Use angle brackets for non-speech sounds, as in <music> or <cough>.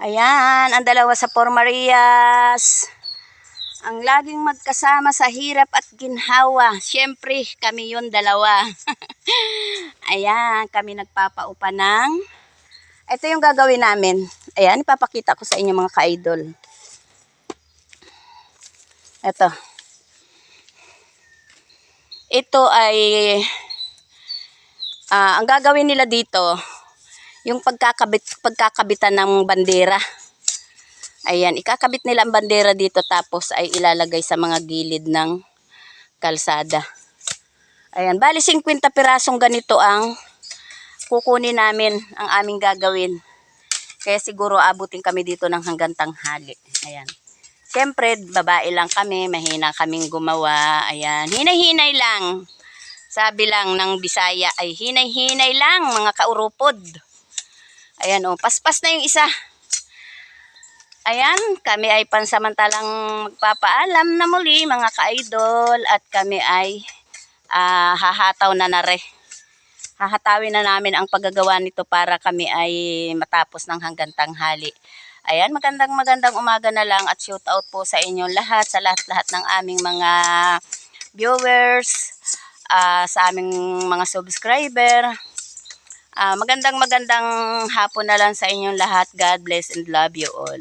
Ayan, ang dalawa sa Por Marias. Ang laging magkasama sa hirap at ginhawa. Siyempre, kami yun dalawa. <laughs> Ayan, kami nagpapaupa ng... Ito yung gagawin namin. Ayan, ipapakita ko sa inyo mga ka-idol. Ito. Ito ay... ah, ang gagawin nila dito, yung pagkakabit, pagkakabitan ng bandera. Ayan, ikakabit nila ang bandera dito tapos ay ilalagay sa mga gilid ng kalsada. Ayan, bali 50 pirasong ganito ang kukunin namin ang aming gagawin. Kaya siguro abutin kami dito ng hanggang tanghali. Ayan. Siyempre, babae lang kami, mahina kaming gumawa. Ayan, hinay-hinay lang. Sabi lang ng Bisaya ay hinay-hinay lang mga kaurupod. Ayan o, paspas na yung isa. Ayan, kami ay pansamantalang magpapaalam na muli mga ka-idol at kami ay ah, hahataw na na re. Hahatawin na namin ang paggagawa nito para kami ay matapos ng hanggang tanghali. Ayan, magandang magandang umaga na lang at shout out po sa inyong lahat, sa lahat-lahat ng aming mga viewers, ah, sa aming mga subscriber. Ah, magandang magandang hapon na lang sa inyong lahat. God bless and love you all.